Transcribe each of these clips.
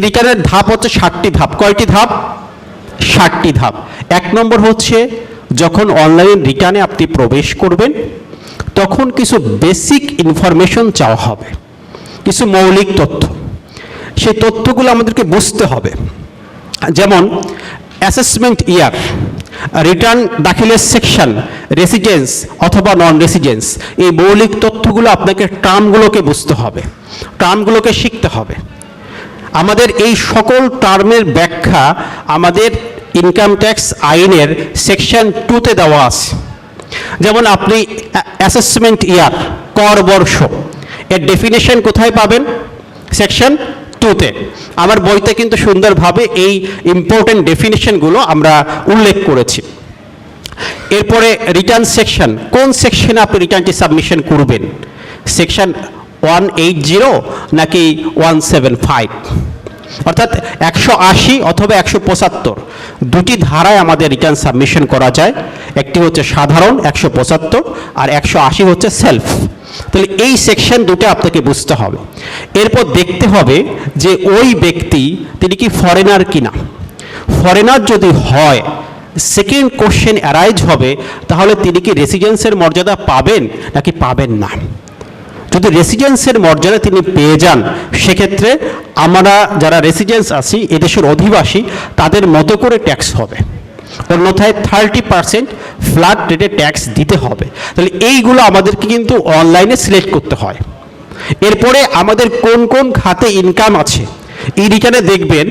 রিটার্নের ধাপ হচ্ছে ষাটটি ধাপ। কয়টি ধাপ? ষাটটি ধাপ। এক নম্বর হচ্ছে, যখন অনলাইন রিটার্নে আপনি প্রবেশ করবেন, তখন কিছু বেসিক ইনফরমেশন চাওয়া হবে। কিছু মৌলিক তথ্য। সেই তথ্যগুলো আমাদেরকে বুঝতে হবে। যেমন অ্যাসেসমেন্ট ইয়ার রিটার্ন দাখিলের সেকশন রেসিডেন্স অথবা নন রেসিডেন্স এই মৌলিক তথ্যগুলো আপনাকে টার্মগুলোকে বুঝতে হবে। টার্মগুলোকে শিখতে হবে। আমাদের এই সকল টার্মের ব্যাখ্যা আমাদের ইনকাম ট্যাক্স আইনের সেকশন টুতে দেওয়া আছে। যেমন আপনি অ্যাসেসমেন্ট ইয়ার কর বর্ষ, এর ডেফিনেশন কোথায় পাবেন? সেকশন টুতে আমার বইতে কিন্তু সুন্দরভাবে এই ইম্পর্টেন্ট ডেফিনেশনগুলো আমরা উল্লেখ করেছি। এরপরে রিটার্ন সেকশন কোন সেকশনে আপনি রিটার্নটি সাবমিশন করবেন? সেকশন ওয়ান এইট জিরো নাকি ওয়ান সেভেন ফাইভ অর্থাৎ একশো আশি অথবা একশো পঁচাত্তর। দুটি ধারায় আমাদের রিটার্ন সাবমিশন করা যায়। একটি হচ্ছে সাধারণ, একশো পঁচাত্তর, আর একশো আশি হচ্ছে সেলফ তাহলে এই সেকশন দুটো আপনাকে বুঝতে হবে। এরপর দেখতে হবে যে ওই ব্যক্তি, তিনি কি ফরেনার কিনা? ফরেনার যদি হয় সেকেন্ড কোশ্চেন অ্যারাইজ হবে, তাহলে তিনি কি রেসিডেন্সের মর্যাদা পাবেন নাকি পাবেন না? যদি রেসিডেন্সের মর্যাদা তিনি পেয়ে যান, সেক্ষেত্রে আমরা যারা রেসিডেন্স আছি, এদেশের অধিবাসী, তাদের মতো করে ট্যাক্স হবে। অন্যথায় থার্টি পার্সেন্ট ফ্ল্যাট রেটে ট্যাক্স দিতে হবে। তাহলে এইগুলো আমাদেরকে কিন্তু অনলাইনে সিলেক্ট করতে হয়। এরপরে আমাদের কোন কোন খাতে ইনকাম আছে এই রিটার্নে দেখবেন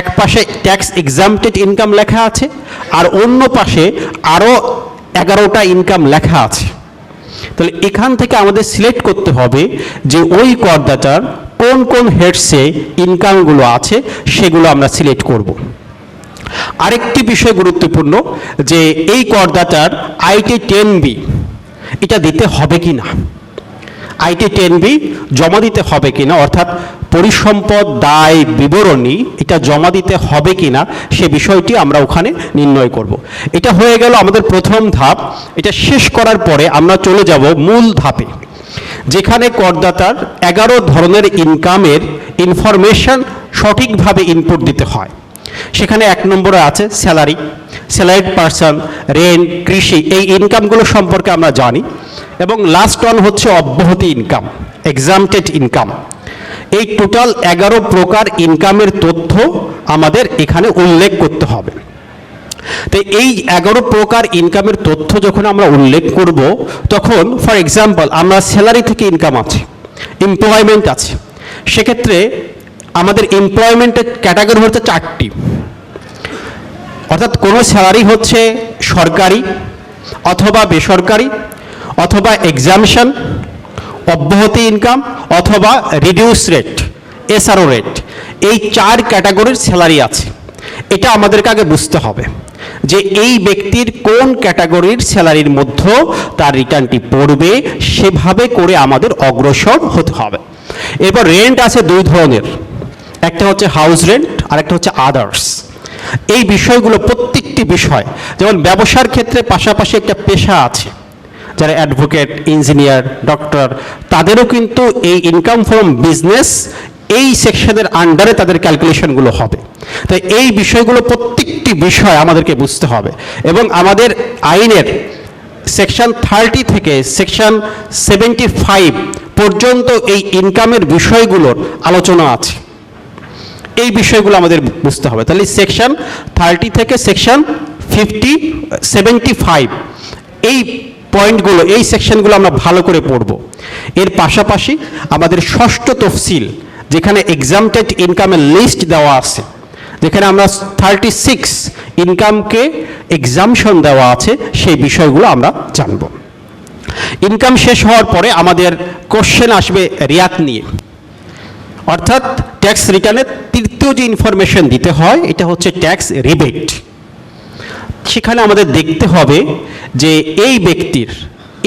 এক পাশে ট্যাক্স এক্সামটেড ইনকাম লেখা আছে, আর অন্য পাশে আরও এগারোটা ইনকাম লেখা আছে। তাহলে এখান থেকে আমাদের সিলেক্ট করতে হবে যে ওই করদাতার কোন কোন হেডসে ইনকামগুলো আছে, সেগুলো আমরা সিলেক্ট করব। আরেকটি বিষয় গুরুত্বপূর্ণ যে এই করদাতার আইটি টেন বি এটা দিতে হবে কি না আইটি টেন বি জমা দিতে হবে কিনা, অর্থাৎ পরিসম্পদ, দায়, বিবরণী, এটা জমা দিতে হবে কিনা, সে বিষয়টি আমরা ওখানে নির্ণয় করব। এটা হয়ে গেল আমাদের প্রথম ধাপ। এটা শেষ করার পরে আমরা চলে যাব মূল ধাপে, যেখানে করদাতার এগারো ধরনের ইনকামের ইনফরমেশন সঠিকভাবে ইনপুট দিতে হয়। সেখানে এক নম্বরে আছে স্যালারি স্যালারিড পার্সন রেন্ট কৃষি, এই ইনকামগুলো সম্পর্কে আমরা জানি। এবং লাস্ট ওয়ান হচ্ছে অব্যাহতি ইনকাম এক্সামটেড ইনকাম এই টোটাল এগারো প্রকার ইনকামের তথ্য আমাদের এখানে উল্লেখ করতে হবে। তো এই এগারো প্রকার ইনকামের তথ্য যখন আমরা উল্লেখ করব, তখন ফর এক্সাম্পল আমরা স্যালারি থেকে ইনকাম আছে এমপ্লয়মেন্ট আছে। সেক্ষেত্রে আমাদের এমপ্লয়মেন্টের ক্যাটাগরি হচ্ছে চারটি। অর্থাৎ কোনো স্যালারি হচ্ছে সরকারি অথবা বেসরকারি অথবা এক্সামশন অব্যাহতি ইনকাম অথবা রিডিউস রেট এসআরও রেট এই চার ক্যাটাগরির স্যালারি আছে। এটা আমাদেরকে আগে বুঝতে হবে যে এই ব্যক্তির কোন ক্যাটাগরির স্যালারির মধ্যে তার রিটার্নটি পড়বে, সেভাবে করে আমাদের অগ্রসর হতে হবে। এবার রেন্ট আছে দুই ধরনের, একটা হচ্ছে হাউস রেন্ট আর একটা হচ্ছে আদার্স এই বিষয়গুলো প্রত্যেকটি বিষয়, যেমন ব্যবসার ক্ষেত্রে পাশাপাশি একটা পেশা আছে যারা অ্যাডভোকেট ইঞ্জিনিয়ার ডক্টর তাদেরও কিন্তু এই ইনকাম ফ্রম বিজনেস এই সেকশনের আন্ডারে তাদের ক্যালকুলেশনগুলো হবে। তাই এই বিষয়গুলো প্রত্যেকটি বিষয় আমাদেরকে বুঝতে হবে এবং আমাদের আইনের সেকশন থার্টি থেকে সেকশন সেভেন্টি ফাইভ পর্যন্ত এই ইনকামের বিষয়গুলোর আলোচনা আছে। এই বিষয়গুলো আমাদের বুঝতে হবে। তাহলে সেকশন থার্টি থেকে সেকশন ফিফটি সেভেন্টি ফাইভ এই পয়েন্টগুলো, এই সেকশনগুলো আমরা ভালো করে পড়ব। এর পাশাপাশি আমাদের ষষ্ঠ তফসিল, যেখানে এক্সামটেড ইনকামের লিস্ট দেওয়া আছে, যেখানে আমরা থার্টি সিক্স ইনকামকে এক্সামশন দেওয়া আছে, সেই বিষয়গুলো আমরা জানব। ইনকাম শেষ হওয়ার পরে আমাদের কোশ্চেন আসবে রিয়াত নিয়ে। অর্থাৎ ট্যাক্স রিটার্নের তৃতীয় যে ইনফরমেশন দিতে হয়, এটা হচ্ছে ট্যাক্স রিবেট সেখানে আমাদের দেখতে হবে যে এই ব্যক্তির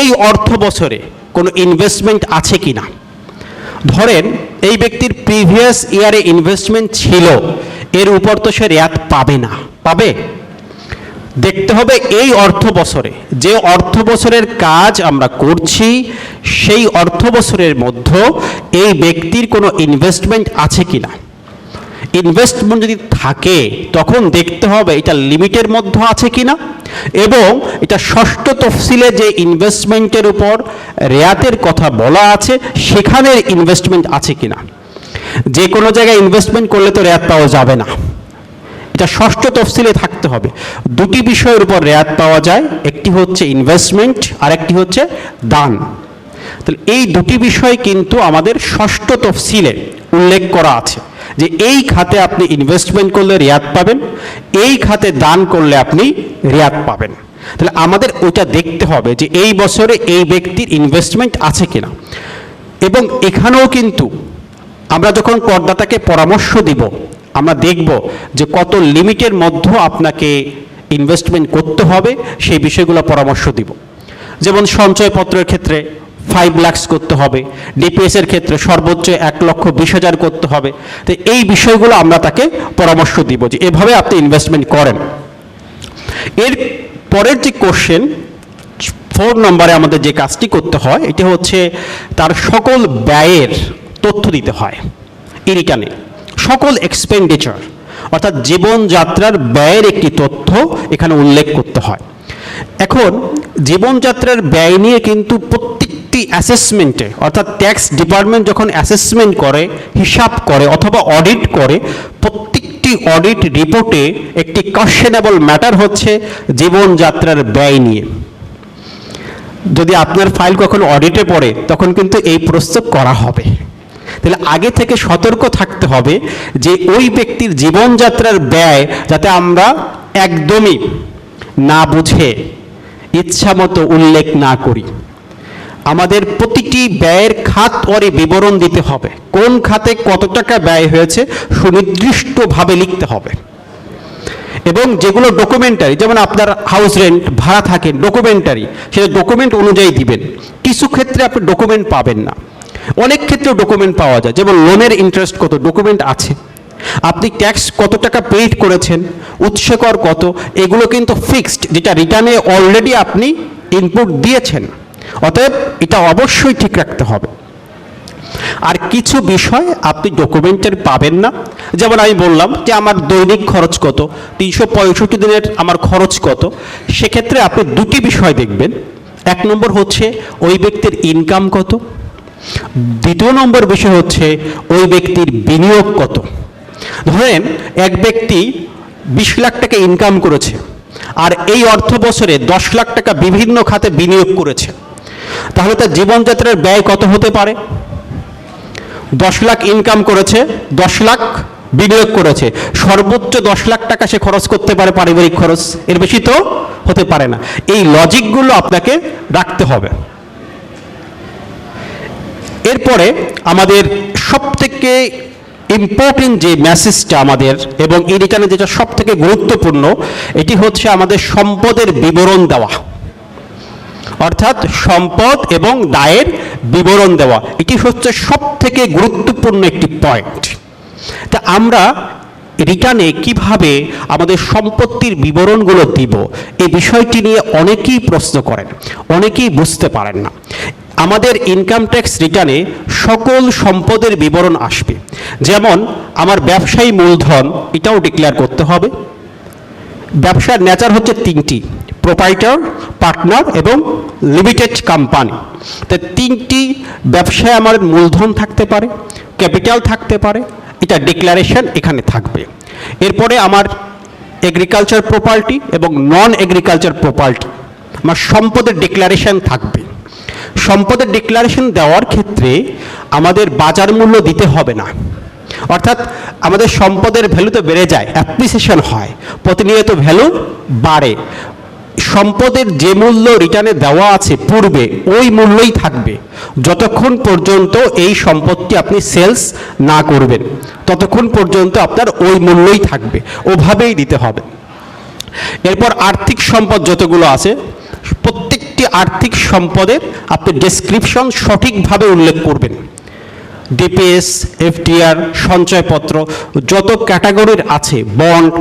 এই অর্থ বছরে কোনো ইনভেস্টমেন্ট আছে কি না ধরেন, এই ব্যক্তির প্রিভিয়াস ইয়ারে ইনভেস্টমেন্ট ছিল, এর উপর তো সে রেয়াত পাবে না। পাবে? দেখতে হবে এই অর্থ বছরে, যে অর্থ বছরের কাজ আমরা করছি, সেই অর্থ বছরের মধ্যে এই ব্যক্তির কোনো ইনভেস্টমেন্ট আছে কি না ইনভেস্টমেন্ট যদি থাকে, তখন দেখতে হবে এটা লিমিটের মধ্যে আছে কিনা। এবং এটা ষষ্ঠ তফসিলে যে ইনভেস্টমেন্টের উপর রেয়াতের কথা বলা আছে, সেখানের ইনভেস্টমেন্ট আছে কিনা। যে কোনো জায়গায় ইনভেস্টমেন্ট করলে তো রেয়াত পাওয়া যাবে না। এটা ষষ্ঠ তফসিলে থাকতে হবে। দুটি বিষয়ের উপর রেয়াত পাওয়া যায়, একটি হচ্ছে ইনভেস্টমেন্ট আর একটি হচ্ছে দান। তাহলে এই দুটি বিষয় কিন্তু আমাদের ষষ্ঠ তফসিলে উল্লেখ করা আছে। যে এই খাতে আপনি ইনভেস্টমেন্ট করলে রেয়াত পাবেন, এই খাতে দান করলে আপনি রেয়াত পাবেন। তাহলে আমাদের ওইটা দেখতে হবে যে এই বছরে এই ব্যক্তির ইনভেস্টমেন্ট আছে কিনা। এবং এখানেও কিন্তু আমরা যখন করদাতাকে পরামর্শ দিব, আমরা দেখব যে কত লিমিটের মধ্যে আপনাকে ইনভেস্টমেন্ট করতে হবে, সেই বিষয়গুলো পরামর্শ দিব। যেমন সঞ্চয়পত্রের ক্ষেত্রে ফাইভ লাক্স করতে হবে। ডিপিএসের ক্ষেত্রে সর্বোচ্চ এক লক্ষ বিশ হাজার করতে হবে। তো এই বিষয়গুলো আমরা তাকে পরামর্শ দিব যে এভাবে আপনি ইনভেস্টমেন্ট করেন। এর পরের যে কোশ্চেন ফোর নম্বরে আমাদের যে কাজটি করতে হয়, এটা হচ্ছে তার সকল ব্যয়ের তথ্য দিতে হয়। এই রিটার্নে সকল এক্সপেন্ডিচার অর্থাৎ জীবনযাত্রার ব্যয়ের একটি তথ্য এখানে উল্লেখ করতে হয়। এখন, জীবনযাত্রার ব্যয় নিয়ে কিন্তু প্রত্যেকটি অ্যাসেসমেন্টে অর্থাৎ ট্যাক্স ডিপার্টমেন্ট যখন অ্যাসেসমেন্ট করে, হিসাব করে অথবা অডিট করে, প্রত্যেকটি অডিট রিপোর্টে একটি কোশ্চেনেবল ম্যাটার হচ্ছে জীবনযাত্রার ব্যয় নিয়ে। যদি আপনার ফাইল কখনো অডিটে পড়ে, তখন কিন্তু এই প্রস্তুত করা হবে। তাহলে আগে থেকে সতর্ক থাকতে হবে যে ওই ব্যক্তির জীবনযাত্রার ব্যয় যাতে আমরা একদমই না বুঝে ইচ্ছা মতো উল্লেখ না করি। আমাদের প্রতিটি ব্যয়ের খাত পরে বিবরণ দিতে হবে। কোন খাতে কত টাকা ব্যয় হয়েছে সুনির্দিষ্টভাবে লিখতে হবে। এবং যেগুলো ডকুমেন্টারি যেমন আপনার হাউস রেন্ট ভাড়া থাকে ডকুমেন্টারি সেটা ডকুমেন্ট অনুযায়ী দিবেন। কিছু ক্ষেত্রে আপনি ডকুমেন্ট পাবেন না। অনেক ক্ষেত্রে ডকুমেন্ট পাওয়া যায়। যেমন লোনের ইন্টারেস্ট কত ডকুমেন্ট আছে। আপনি ট্যাক্স কত টাকা পেইড করেছেন উৎসকর কত, এগুলো কিন্তু ফিক্সড যেটা রিটার্নে অলরেডি আপনি ইনপুট দিয়েছেন। অতএব এটা অবশ্যই ঠিক রাখতে হবে। আর কিছু বিষয় আপনি ডকুমেন্টের পাবেন না। যেমন আমি বললাম যে আমার দৈনিক খরচ কত, তিনশো পঁয়ষট্টি দিনের আমার খরচ কত। সেক্ষেত্রে আপনি দুটি বিষয় দেখবেন। এক নম্বর হচ্ছে ওই ব্যক্তির ইনকাম কত। দ্বিতীয় নম্বর বিষয় হচ্ছে ওই ব্যক্তির বিনিয়োগ কত। ধরেন এক ব্যক্তি বিশ লাখ টাকা ইনকাম করেছে, আর এই অর্থ বছরে দশ লাখ টাকা বিভিন্ন খাতে বিনিয়োগ করেছে। তাহলে তার জীবনযাত্রার ব্যয় কত হতে পারে? দশ লাখ ইনকাম করেছে, দশ লাখ বিনিয়োগ করেছে। সর্বোচ্চ দশ লাখ টাকা সে খরচ করতে পারে পারিবারিক খরচ। এর বেশি তো হতে পারে না। এই লজিকগুলো আপনাকে রাখতে হবে। এরপরে আমাদের সব থেকে ইম্পর্টেন্ট যে মেসেজটা আমাদের এবং এই রিটার্নে যেটা সব থেকে গুরুত্বপূর্ণ, এটি হচ্ছে আমাদের সম্পদের বিবরণ দেওয়া। অর্থাৎ সম্পদ এবং দায়ের বিবরণ দেওয়া। এটি হচ্ছে সব থেকে গুরুত্বপূর্ণ একটি পয়েন্ট তা আমরা রিটার্নে কীভাবে আমাদের সম্পত্তির বিবরণগুলো দিব এই বিষয়টি নিয়ে অনেকেই প্রশ্ন করেন, অনেকেই বুঝতে পারেন না। আমাদের ইনকাম ট্যাক্স রিটার্নে সকল সম্পদের বিবরণ আসবে। যেমন, আমার ব্যবসায়ী মূলধন, এটাও ডিক্লেয়ার করতে হবে। ব্যবসার নেচার হচ্ছে তিনটি প্রোপাইটার পার্টনার এবং লিমিটেড কোম্পানি তো তিনটি ব্যবসায় আমার মূলধন থাকতে পারে ক্যাপিটাল থাকতে পারে, এটা ডিক্লারেশন এখানে থাকবে। এরপরে আমার এগ্রিকালচার প্রপার্টি এবং নন এগ্রিকালচার প্রপার্টি আমার সম্পদের ডিক্লারেশন থাকবে। সম্পদের ডিক্লারেশন দেওয়ার ক্ষেত্রে আমাদের বাজার মূল্য দিতে হবে না। অর্থাৎ আমাদের সম্পদের ভ্যালু তো বেড়ে যায় অ্যাপ্রিসিয়েশন হয়, প্রতিনিয়ত ভ্যালু বাড়ে। সম্পদের যে মূল্য রিটার্নে দেওয়া আছে পূর্বে, ওই মূল্যই থাকবে। যতক্ষণ পর্যন্ত এই সম্পত্তি আপনি সেলস না করবেন, ততক্ষণ পর্যন্ত আপনার ওই মূল্যই থাকবে। ওভাবেই দিতে হবে। এরপর আর্থিক সম্পদ যতগুলো আছে, প্রত্যেকটি আর্থিক সম্পদের আপনি ডেসক্রিপশন সঠিকভাবে উল্লেখ করবেন। ডিপিএস এফডিআর সঞ্চয়পত্র, যত ক্যাটাগরির আছে, বন্ড,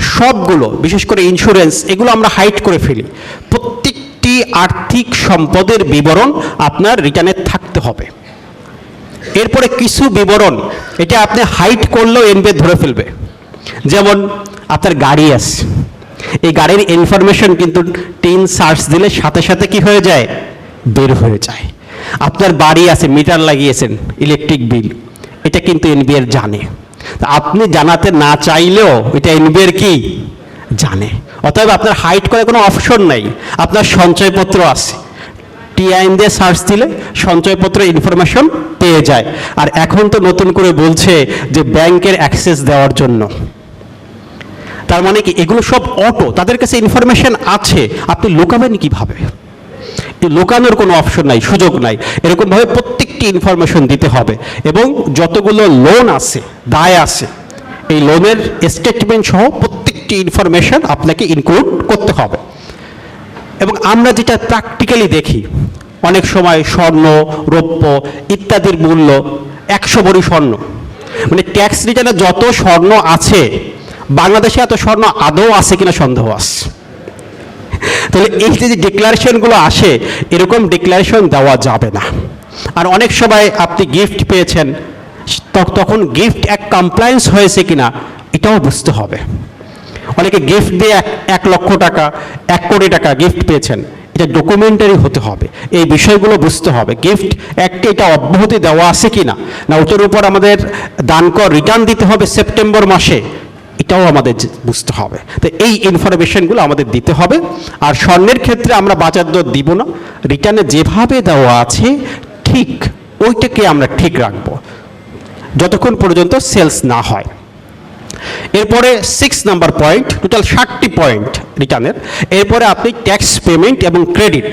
সবগুলো, বিশেষ করে ইন্স্যুরেন্স এগুলো আমরা হাইট করে ফেলি। প্রত্যেকটি আর্থিক সম্পদের বিবরণ আপনার রিটার্নে থাকতে হবে। এরপরে কিছু বিবরণ, এটা আপনি হাইট করলেও এনবিএ ধরে ফেলবে। যেমন, আপনার গাড়ি আছে। এই গাড়ির ইনফরমেশন কিন্তু টিন সার্চ দিলে সাথে সাথে কি হয়ে যায়? বের হয়ে যায়। আপনার বাড়ি আছে, মিটার লাগিয়েছেন ইলেকট্রিক বিল এটা কিন্তু এনবিআর জানে। আপনি জানাতে না চাইলেও এটা এনবিআর কি? জানে। অতএব আপনার হাইট করার কোনো অপশন নাই। আপনার সঞ্চয়পত্র আছে। টিআইন দিয়ে সার্চ দিলে সঞ্চয়পত্র ইনফরমেশন পেয়ে যায়। আর এখন তো নতুন করে বলছে যে ব্যাংকের অ্যাক্সেস দেওয়ার জন্য। তার মানে কি, এগুলো সব অটো তাদের কাছে ইনফরমেশন আছে। আপনি লুকাবেন কীভাবে? লুকানোর কোনো অপশন নাই, সুযোগ নাই। এরকমভাবে প্রত্যেকটি ইনফরমেশন দিতে হবে। এবং যতগুলো লোন আছে, দায় আছে, এই লোনের স্টেটমেন্ট সহ প্রত্যেকটি ইনফরমেশন আপনাকে ইনক্লুড করতে হবে। এবং আমরা যেটা প্র্যাকটিক্যালি দেখি, অনেক সময় স্বর্ণ, রৌপ্য ইত্যাদির মূল্য একশো ভরি স্বর্ণ। মানে ট্যাক্স রিটার্নে যত স্বর্ণ আছে, বাংলাদেশে এত স্বর্ণ আদৌ আছে কিনা সন্দেহ আছে। তাহলে এই যে ডিক্লারেশনগুলো আসে, এরকম ডিক্লারেশন দেওয়া যাবে না। আর অনেক সময় আপনি গিফট পেয়েছেন তখন গিফট এক কমপ্লায়েন্স হয়েছে কিনা, এটাও বুঝতে হবে। অনেকে গিফট দিয়ে এক এক লক্ষ টাকা, এক কোটি টাকা গিফট পেয়েছেন, এটা ডকুমেন্টারি হতে হবে। এই বিষয়গুলো বুঝতে হবে গিফট একটা এটা অব্যাহতি দেওয়া আছে কি না না ওটার উপর আমাদের দান কর রিটার্ন দিতে হবে সেপ্টেম্বর মাসে। এটাও আমাদের বুঝতে হবে। তো এই ইনফরমেশনগুলো আমাদের দিতে হবে। আর স্বর্ণের ক্ষেত্রে আমরা বাজার দর দিব না। রিটার্নে যেভাবে দেওয়া আছে, ঠিক ওইটাকে আমরা ঠিক রাখব। যতক্ষণ পর্যন্ত সেলস না হয়। এরপরে সিক্স নাম্বার পয়েন্ট টোটাল ষাটটি পয়েন্ট রিটার্নের এরপরে আপনি ট্যাক্স পেমেন্ট এবং ক্রেডিট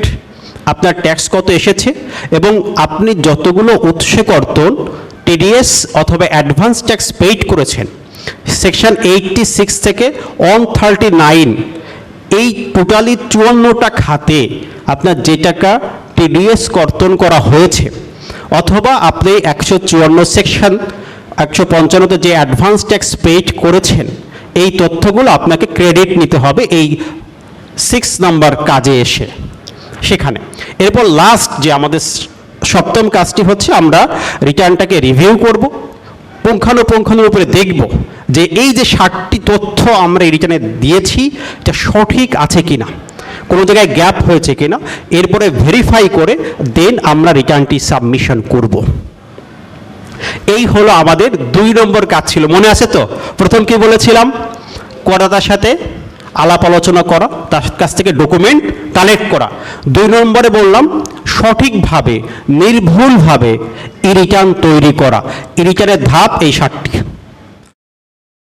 আপনার ট্যাক্স কত এসেছে এবং আপনি যতগুলো উৎসে কর্তন টিডিএস অথবা অ্যাডভান্স ট্যাক্স পেইড করেছেন সেকশন এইটটি সিক্স থেকে ওয়ান থার্টি নাইন এই টোটালি চুয়ান্নটা খাতে আপনার যে টাকা টিডিএস কর্তন করা হয়েছে, অথবা আপনি একশো চুয়ান্ন সেকশন একশো পঞ্চান্নতে যে অ্যাডভান্স ট্যাক্স পেইড করেছেন, এই তথ্যগুলো আপনাকে ক্রেডিট নিতে হবে এই সিক্স নাম্বার কাজে এসে। সেখানে। এরপর লাস্ট যে আমাদের সপ্তম কাজটি হচ্ছে আমরা রিটার্নটাকে রিভিউ করব। পুঙ্খানুপুঙ্খানুর উপরে দেখব যে এই যে ষাটটি তথ্য আমরা রিটার্নে দিয়েছি, এটা সঠিক আছে কি না কোনো জায়গায় গ্যাপ হয়েছে কিনা, এরপরে ভেরিফাই করে দেন আমরা রিটার্নটি সাবমিশন করব। এই হলো আমাদের দুই নম্বর কাজ ছিল, মনে আছে তো? প্রথম কি বলেছিলাম? করাতার সাথে আলাপ আলোচনা করা, তার কাছ থেকে ডকুমেন্ট কালেক্ট করা। দুই নম্বরে বললাম, সঠিকভাবে, নির্ভুলভাবে, ই রিটার্ন তৈরি করা। ই রিটার্নের ধাপ এই ষাটটি